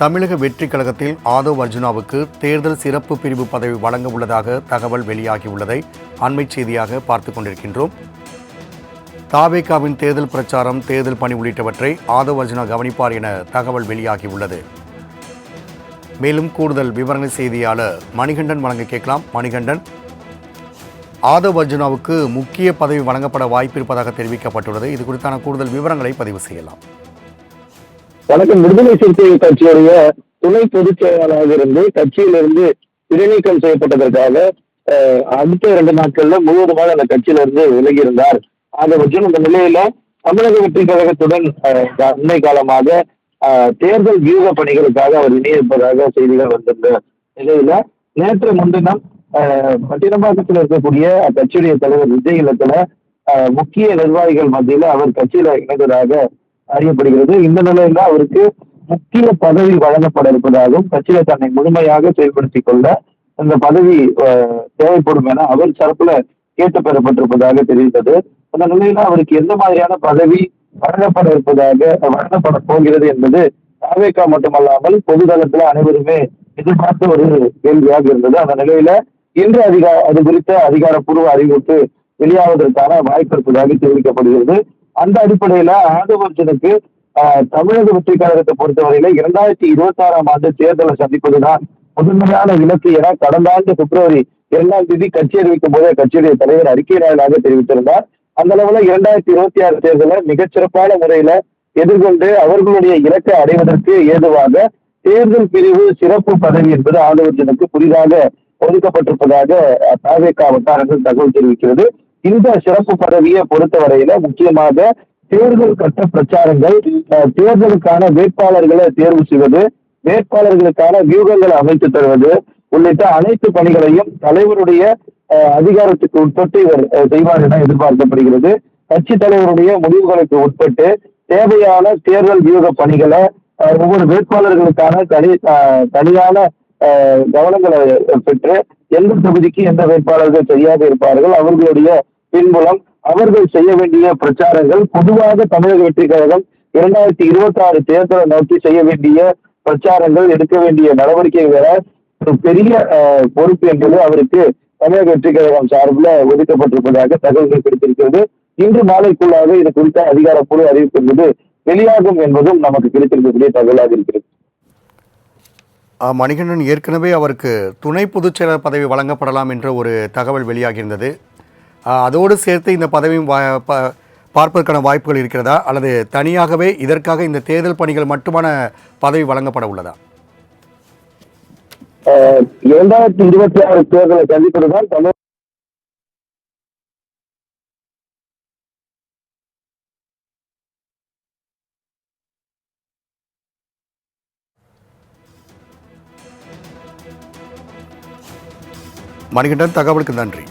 தமிழக வெற்றி கழகத்தில் ஆதவ் அர்ஜுனாவுக்கு தேர்தல் சிறப்பு பிரிவு பதவி வழங்க உள்ளதாக தகவல் வெளியாகியுள்ளதை அண்மைச் செய்தியாக பார்த்து கொண்டிருக்கின்றோம். தாவேகாவின் தேர்தல் பிரச்சாரம் தேர்தல் பணி உள்ளிட்டவற்றை ஆதவ் அர்ஜுனா கவனிப்பார் என தகவல் வெளியாகியுள்ளது. மேலும் கூடுதல் விவரங்கள் செய்தியாளர் மணிகண்டன் வழங்க கேட்கலாம். மணிகண்டன் ஆதவ் அர்ஜுனாவுக்கு முக்கிய பதவி வழங்கப்பட வாய்ப்பிருப்பதாக தெரிவிக்கப்பட்டுள்ளது. இது குறித்தான கூடுதல் விவரங்களை பதிவு செய்யலாம். வணக்கம். விடுதலை சிறுத்தை கட்சியுடைய துணை பொதுச் செயலாளராக இருந்து கட்சியிலிருந்து இடைநீக்கம் செய்யப்பட்டதற்காக அடுத்த இரண்டு நாட்கள்ல முழுவதுமாக அந்த கட்சியிலிருந்து விலகி இருந்தார் ஆதவற்றும் இந்த நிலையில தமிழக வெற்றி கழகத்துடன் அண்மை காலமாக தேர்தல் வியூக பணிகளுக்காக அவர் இணையிருப்பதாக செய்திகள் வந்திருந்த நிலையில நேற்று முன்தினம் அஹ், பட்டினப்பாக்கத்தில் இருக்கக்கூடிய அக்கட்சியுடைய தலைவர் விஜய் இல்லத்துல முக்கிய நிர்வாகிகள் மத்தியில அவர் கட்சியில இணைந்ததாக அறியப்படுகிறது. இந்த நிலையில அவருக்கு முக்கிய பதவி வழங்கப்பட இருப்பதாகவும் கட்சியில தன்னை முழுமையாக செயல்படுத்திக் கொள்ள இந்த பதவி தேவைப்படும் என அவர் தரப்புல கேட்டு பெறப்பட்டிருப்பதாக தெரிவித்தது. அந்த நிலையில அவருக்கு எந்த மாதிரியான பதவி வழங்கப்பட இருப்பதாக வழங்கப்பட போகிறது என்பது தாவேக்கா மட்டுமல்லாமல் பொதுதளத்துல அனைவருமே எதிர்பார்த்த ஒரு கேள்வியாக இருந்தது. அந்த நிலையில இன்று அதிகா அது குறித்த அதிகாரப்பூர்வ அறிவிப்பு வெளியாவதற்கான வாய்ப்பு இருப்பதாக தெரிவிக்கப்படுகிறது. அந்த அடிப்படையில ஆதவர்ஜனுக்கு தமிழக வெற்றி கழகத்தை பொறுத்தவரையில இரண்டாயிரத்தி இருபத்தி ஆறாம் ஆண்டு தேர்தலை சந்திப்பதுதான் முதன்மையான இலக்கு என கடந்த ஆண்டு பிப்ரவரி இரண்டாம் தேதி கட்சி அறிவிக்கும் போதே கட்சியுடைய தலைவர் அறிக்கை நாளாக தெரிவித்திருந்தார். அந்த அளவுல இரண்டாயிரத்தி இருபத்தி ஆறு தேர்தலை மிகச்சிறப்பான முறையில எதிர்கொண்டு அவர்களுடைய இலக்கை அடைவதற்கு ஏதுவாக தேர்தல் பிரிவு சிறப்பு பதவி என்பது ஆதவர்ஜனுக்கு புதிதாக ஒதுக்கப்பட்டிருப்பதாக தாவேக்கா வட்டாரங்கள் தகவல் தெரிவிக்கிறது. இந்த சிறப்பு பதவியை பொறுத்தவரையில முக்கியமாக தேர்தல் கட்ட பிரச்சாரங்கள் தேர்தலுக்கான வேட்பாளர்களை தேர்வு செய்வது வேட்பாளர்களுக்கான வியூகங்களை அமைத்து தருவது உள்ளிட்ட அனைத்து பணிகளையும் தலைவருடைய அதிகாரத்துக்கு உட்பட்டு இவர் செய்வார் என எதிர்பார்க்கப்படுகிறது. கட்சி தலைவருடைய முடிவுகளுக்கு உட்பட்டு தேவையான தேர்தல் வியூக பணிகளை ஒவ்வொரு வேட்பாளர்களுக்கான தனி தனியான கவனங்களை பெற்று எந்த தொகுதிக்கு எந்த வேட்பாளர்கள் சரியாக இருப்பார்கள் அவர்களுடைய பின்புலம் அவர்கள் செய்ய வேண்டிய பிரச்சாரங்கள் பொதுவாக தமிழக வெற்றி கழகம் இரண்டாயிரத்தி இருபத்தி ஆறு தேர்தலை நோக்கி செய்ய வேண்டிய பிரச்சாரங்கள் எடுக்க வேண்டிய நடவடிக்கை வேற ஒரு பெரிய பொறுப்பு என்பது அவருக்கு தமிழக வெற்றி கழகம் சார்பில் ஒதுக்கப்பட்டிருப்பதாக தகவல்கள் கிடைத்திருக்கிறது. இன்று மாலைக்குள்ளாக இது குறித்த அதிகாரப்பூர்வ அறிவிப்பு என்பது வெளியாகும் என்பதும் நமக்கு கிடைத்திருக்கக்கூடிய தகவலாக இருக்கிறது. மணிகண்ணன் மணிகண்டன் ஏற்கனவே அவருக்கு துணை பொதுச் செயலர் பதவி வழங்கப்படலாம் என்ற ஒரு தகவல் வெளியாகியிருந்தது. அதோடு சேர்த்து இந்த பதவியும் பார்ப்பதற்கான வாய்ப்புகள் இருக்கிறதா? அல்லது தனியாகவே இதற்காக இந்த தேர்தல் பணிகள் மட்டுமான பதவி வழங்கப்பட உள்ளதா? இரண்டாயிரத்தி இருபத்தி ஆறு தேர்தலை சந்திப்பதுதான் தமிழ் மணிகண்டன் தகவலுக்கு நன்றி.